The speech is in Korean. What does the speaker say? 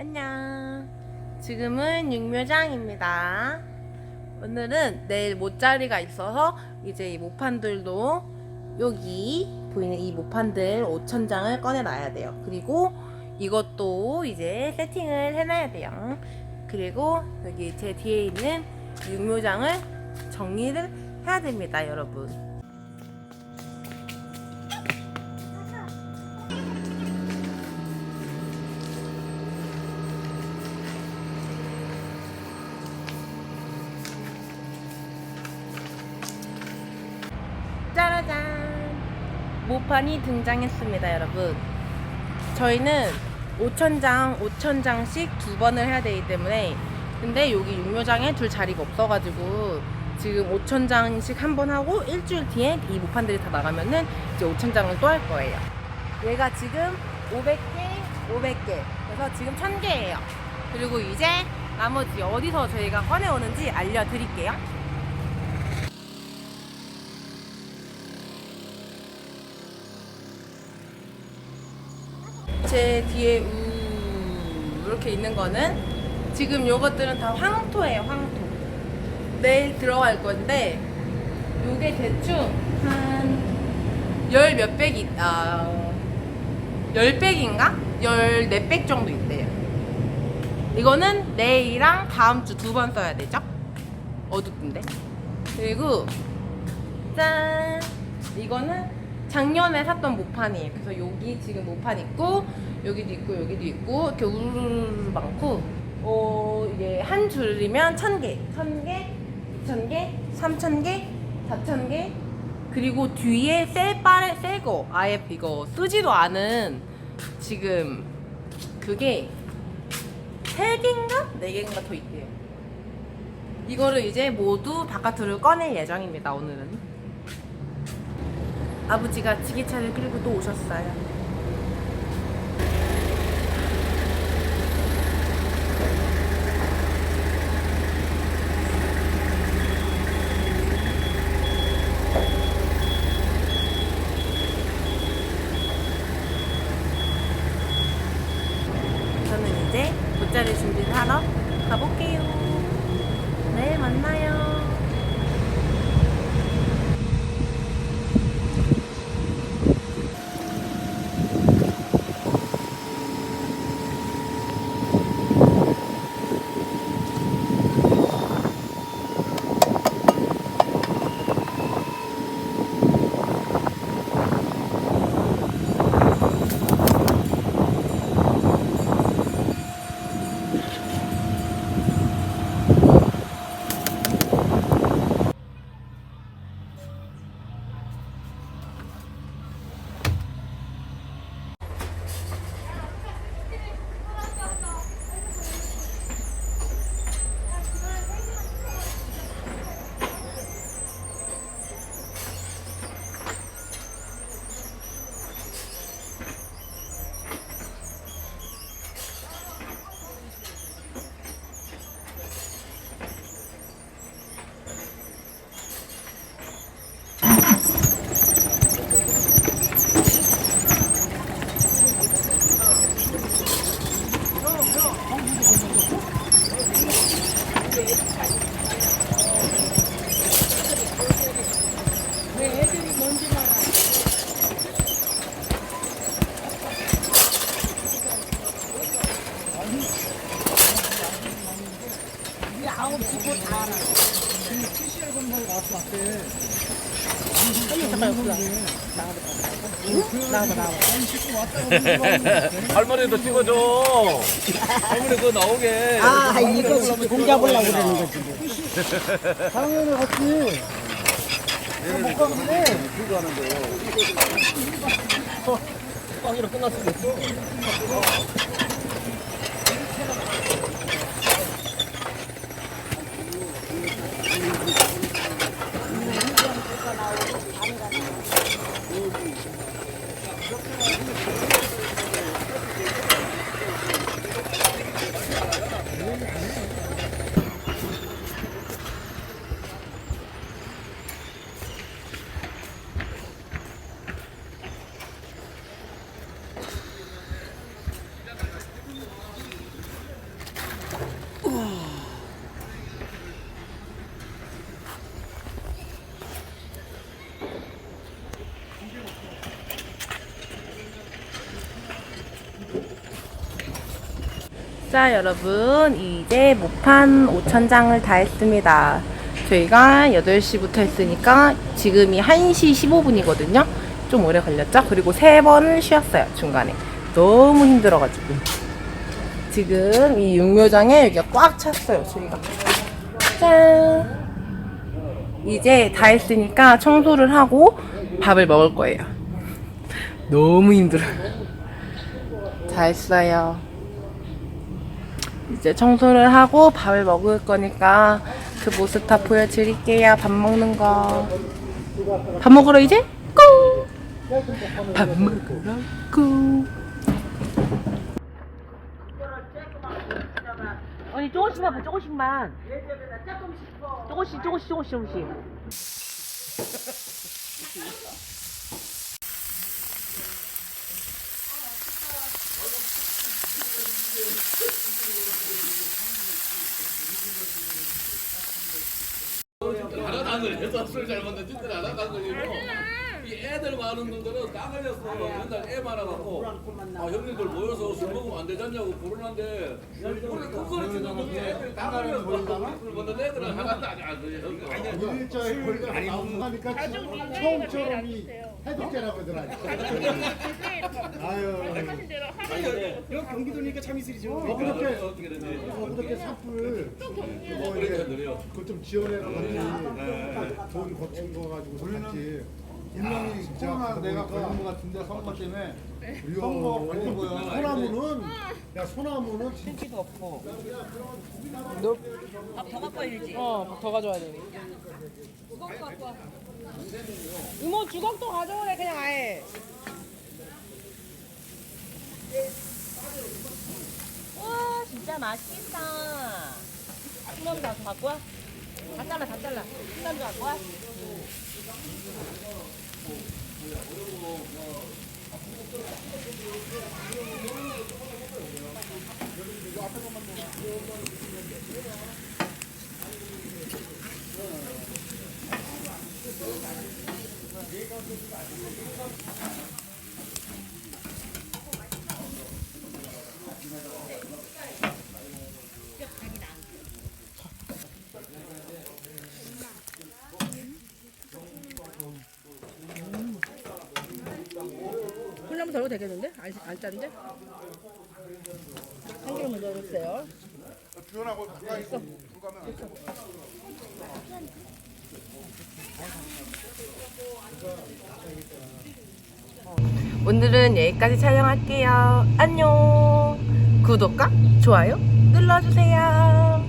안녕. 지금은 육묘장입니다. 오늘은 내일 모짜리가 있어서 이제 이 모판들도 여기 보이는 이 모판들 5천장을 꺼내놔야 돼요. 그리고 이것도 이제 세팅을 해놔야 돼요. 그리고 여기 제 뒤에 있는 육묘장을 정리를 해야 됩니다, 여러분. 모판이 등장했습니다, 여러분. 저희는 5천장, 5천장씩 두 번을 해야 되기 때문에 근데 여기 육묘장에 둘 자리가 없어가지고 지금 5천장씩 한 번 하고 일주일 뒤에 이 모판들이 다 나가면은 이제 5천장을 또 할 거예요. 얘가 지금 500개, 500개. 그래서 지금 1000개예요. 그리고 이제 나머지 어디서 저희가 꺼내오는지 알려드릴게요. 제 뒤에 우 이렇게 있는 거는 지금 요것들은 다 황토예요 황토 내일 들어갈 건데 요게 대충 한 열 몇 백이 아, 열 백인가? 열 네 백 정도 있대요 이거는 내일이랑 다음 주 두 번 써야 되죠? 어둡던데 그리고 짠 이거는 작년에 샀던 모판이에요. 그래서 여기 지금 모판 있고 여기도 있고 여기도 있고 이렇게 우르르 많고 어 이게 한 줄이면 천 개, 천 개, 이천 개, 삼천 개, 사천 개 그리고 뒤에 셀빨 새거 아예 이거 쓰지도 않은 지금 그게 세 개인가 네 개인가 더 있대요. 이거를 이제 모두 바깥으로 꺼낼 예정입니다. 오늘은. 아버지가 지게차를 끌고 또 오셨어요. 할머니도 찍어줘. 할머니 그거 나오게. 아, 이거 공작을라고 그러는 거지. 뭐. 당연히 같이. 네. 빵이로 끝났어. 아니 tudo. 자, 여러분, 이제 모판 5천장을 다 했습니다. 저희가 8시부터 했으니까 지금이 1시 15분이거든요. 좀 오래 걸렸죠? 그리고 세 번을 쉬었어요, 중간에. 너무 힘들어가지고. 지금 이 육묘장에 여기가 꽉 찼어요, 저희가. 짠! 이제 다 했으니까 청소를 하고 밥을 먹을 거예요. 너무 힘들어요. 다 했어요. 이제 청소를 하고 밥을 먹을 거니까 그 모습 다 보여드릴게요. 밥 먹는 거. 밥 먹으러 이제 고! 밥 먹으러 고! 언니 조금씩만 봐 조금씩만 조금씩 조금씩 조금씩 조금씩 나락당을 해서 술 잘못는 짓들 나락당을이고 이 애들 많은 놈들은 딱 걸렸어 맨날 애 많아갖고 아 형님들 모여서 술 먹으면 안 되잖냐고 그러는데 우리 큰 소리 치는 놈들 애들이 다 걸렸어 술 먹는 애들은 하나도 일자의 거리가 아니 하니까 처음처럼 이 해독제라고 그러더라. 아유. 이거 경기도니까 참 이슬이죠. 어저께 어떻게 되지 어저께 산불. 그거 이제 느려 그거 좀 지원해서 같이 돈 거친 거 가지고 같이. 분명히 진짜 내가 걸린 거 같은데 선거 때문에. 선거 걸린 거야. 소나무는 야 소나무는 진짜 밥더 갖고 와야지? 어, 더 가져와야 돼. 이모 주걱도 가져오래 그냥 아예. 와 진짜 맛있겠다 콩나물 다 갖고 와? 다 잘라 다 잘라 콩나물 갖고 와? 콜라면 덜어도 되겠는데? 안, 안 짠데? 참기름 넣어주세요. 주연하고 가까이 있어. 오늘은 여기까지 촬영할게요. 안녕. 구독과 좋아요 눌러주세요.